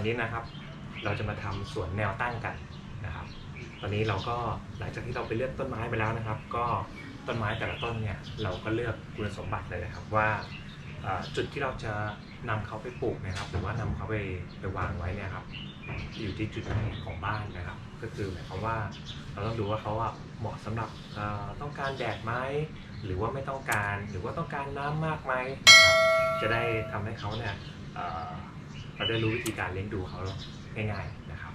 วันนี้นะครับ เราจะมาทำสวนแนวตั้งกันนะครับ ตอนนี้เราก็หลังจากที่เราไปเลือกต้นไม้ไปแล้วนะครับ ก็ต้นไม้แต่ละต้นเนี่ยเราก็เลือกคุณสมบัติเลยนะครับว่าจุดที่เราจะนำเขาไปปลูกนะครับ หรือว่านำเขาไปไปวางไว้เนี่ยครับอยู่ที่จุดไหนของบ้านนะครับ ก็คือหมายความว่าเราต้องดูว่าเขาเหมาะสำหรับต้องการแดดไหมหรือว่าไม่ต้องการหรือว่าต้องการน้ำมากไหมจะได้ทำให้เขาเนี่ย เราได้รู้วิธีการเลี้ยงดูเขาง่ายๆนะครับ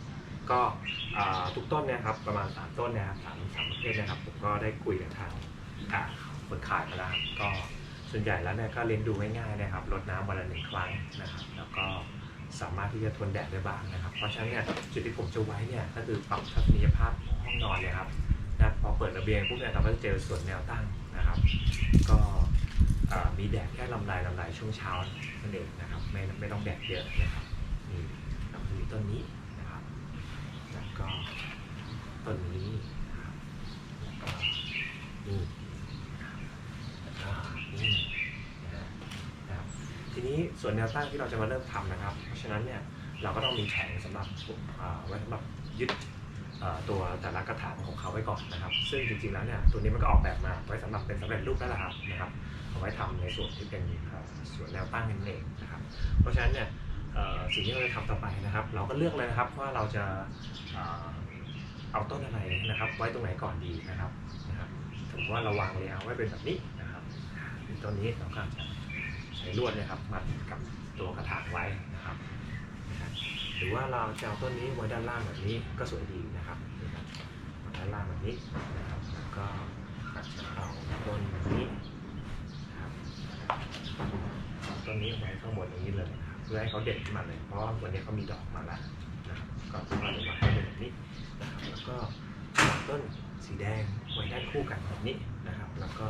ก็ทุกต้นเนี่ยครับประมาณ 3 ต้นนะครับสามสามประเภทนะครับผมก็ได้คุยกับทางคนขายมาแล้วก็ส่วนใหญ่แล้วเนี่ยก็เลี้ยงดูง่ายๆนะครับรดน้ำวันละหนึ่งครั้งนะครับ แล้วก็สามารถที่จะทนแดดได้บ้างนะครับ เพราะฉะนั้นเนี่ยจุดที่ผมจะไว้เนี่ยก็คือปรับทัศนียภาพห้องนอนเลยครับนะพอเปิดระเบียงปุ๊บเนี่ยเราก็จะเจอส่วนแนวตั้งนะครับ ก็ มีแดดแค่ลำไรลำไรช่วงเช้านั่นเองนะครับไม่ไม่ต้องแดดเยอะนะครับนี่เรามีต้นนี้นะครับแล้วก็ต้นนี้นะครับแล้วก็นี่นะครับแล้วก็นี่นะครับทีนี้ส่วนแนวตั้งที่เราจะมาเริ่มทำนะครับ เพราะฉะนั้นเนี่ยเราก็ต้องมีแผงสำหรับอ่าไว้สำหรับยึดตัวแต่ละกระถางของเขาไว้ก่อนนะครับ ซึ่งจริงๆแล้วเนี่ยตัวนี้มันก็ออกแบบมาไว้สำหรับเป็นสำเร็จรูปแล้วล่ะครับนะครับ เอาไว้ทำในส่วนที่เป็นส่วนแนวตั้งนั่นเองนะครับ เพราะฉะนั้นเนี่ยสิ่งที่เราจะทำต่อไปนะครับ เราก็เลือกเลยนะครับว่าเราจะเอาต้นอะไรนะครับ ไว้ตรงไหนก่อนดีนะครับนะครับสมมติว่าเราวางเลยเอาไว้เป็นแบบนี้นะครับต้นนี้เราก็จะใช้ลวดนะครับมัดกับตัวกระถางไว้นะครับหรือว่าเราจะเอาต้นนี้ไว้ด้านล่างแบบนี้ก็สวยดีนะครับด้านล่างแบบนี้นะครับแล้วก็เอาต้นนี้นะครับเอา ต้นนี้ไว้ข้างบนอย่างนี้เลยครับเพื่อให้เขาเด่นขึ้นมาเลย เพราะว่าวันนี้เขามีดอกมาแล้วนะครับก็มาลงมาให้เป็นแบบนี้นะครับแล้วก็ต้นสีแดงไว้ด้านคู่กันแบบนี้นะครับ แล้วก็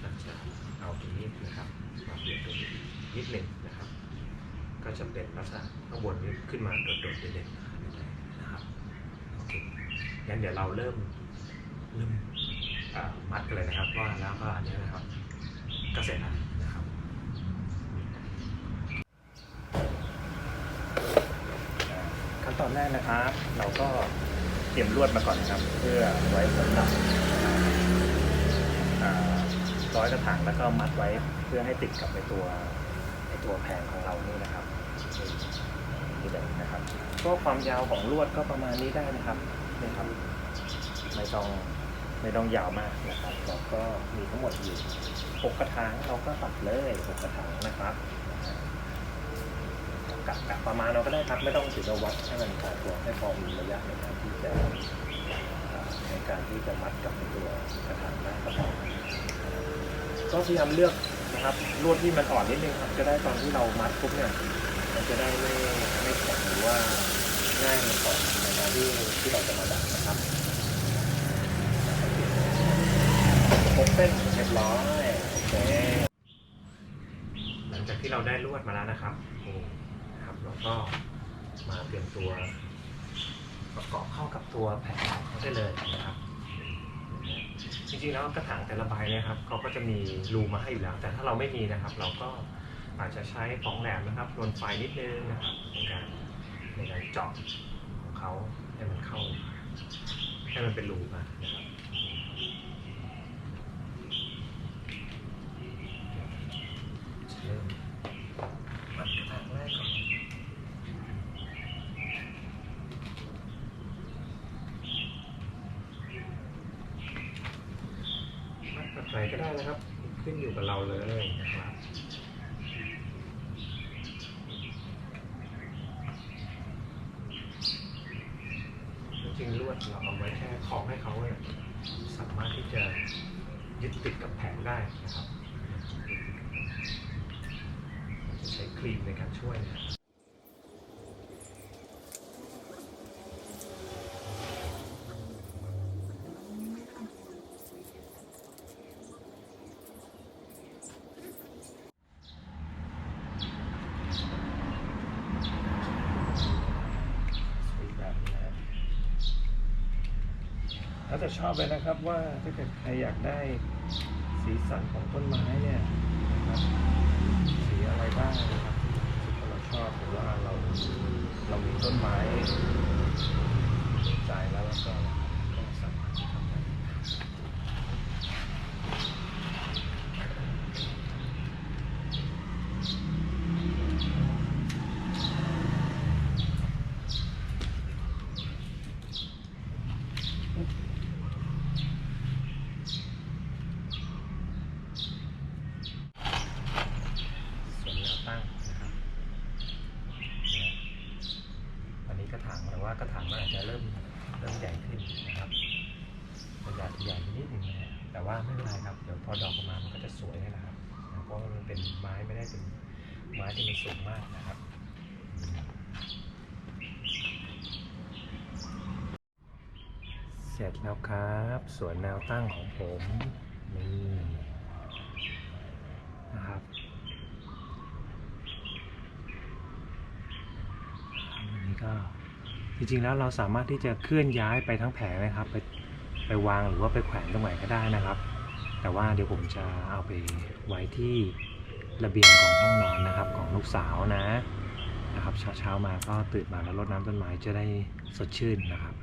เราจะเอาตรงนี้นะครับมาเปลี่ยนตรงนี้นิดหนึ่งนะครับ ก็จะเป็นลักษณะข้างบนนี้ขึ้นมาโดดๆเด่นๆนะครับโอเคงั้นเดี๋ยวเราเริ่มเริ่มมัดกันเลยนะครับว่าแล้วก็อันนี้นะครับก็เสร็จแล้วนะครับ ขั้น ตอนแรกนะครับ เราก็เตรียมลวดมาก่อนนะครับ เพื่อไว้สำหรับร้อยกระถางแล้วก็มัดไว้เพื่อให้ติดกับในตัวในตัวแผงของเรานี่นะครับนี่เลยนะครับก็ความยาวของลวดก็ประมาณนี้ได้นะครับนี่ครับไม่ต้องไม่ต้องยาวมากนะครับเราก็มีทั้งหมดอยู่หกระถางเราก็ตัดเลยหกกระถางนะครับ กะกะประมาณเราก็ได้ครับไม่ต้องถึงกับวัดให้มันขาดตัวให้พอมีระยะในการที่จะในการที่จะมัดกับตัวกระถางได้ก็พอก็พยายามเลือกนะครับลวดที่มันอ่อนนิดนึงครับจะได้ตอนที่เรามัดปุ๊บเนี่ยมันจะได้ไม่ไม่แข็งหรือว่าง่ายในต่อในการที่ที่เราจะมาดัดนะครับครบเส้นเรียบร้อยโอเคหลังจากที่เราได้ลวดมาแล้วนะครับ นี่นะครับเราก็มาเตรียมตัว ประกอบเข้ากับตัวแผงเขาได้เลยนะครับ จริงๆแล้วกระถางแต่ละใบนะครับเขาก็จะมีรูมาให้อยู่แล้ว แต่ถ้าเราไม่มีนะครับ เราก็อาจจะใช้ของแหลมนะครับนวลไฟนิดนึงนะครับในการในการเจาะของเขาให้มันเข้าให้มันเป็นรูมานะครับ เริ่มมัดกระถางแรกก่อนมัดแบบไหน ก็ได้นะครับ ขึ้นอยู่กับเราเลยนะครับจริงๆลวดเราเอาไว้แค่คล้องให้เขาเนี่ยสามารถที่จะยึดติดกับแผงได้นะครับ ใช้ครีมในการช่วยนะครับนี้นะครับ แล้วแต่ชอบเลยนะครับว่าถ้าเกิดใครอยากได้สีสันของต้นไม้เนี่ยนะครับสีอะไรบ้างนะครับที่เราชอบหรือว่าเราเรามีต้นไม้ใจแล้วแล้วก็ก็สามารถที่ทำได้ส่วนแนวตั้งนะครับเนี่ยอันนี้ กระถางแต่ว่ากระถางมันอาจจะเริ่มเริ่มใหญ่ขึ้นนะครับขยายใหญ่ไปนิดนึงนะฮะแต่ว่าไม่เป็นไรครับ เดี๋ยวพอดอกออกมามันก็จะสวยนี่แหละครับเพราะมันเป็นไม้ไม่ได้เป็นไม้ที่มันสูงมากนะครับ เสร็จแล้วครับสวนแนวตั้งของผมนี่นะครับอันนี้ก็ จริงๆแล้วเราสามารถที่จะเคลื่อนย้ายไปทั้งแผงนะครับ ไปไปวางหรือว่าไปแขวนตรงไหนก็ได้นะครับ แต่ว่าเดี๋ยวผมจะเอาไปไว้ที่ระเบียงของห้องนอนนะครับ ของลูกสาวนะนะครับเช้าๆมาก็ตื่นมาแล้วรดน้ำต้นไม้จะได้สดชื่นนะครับ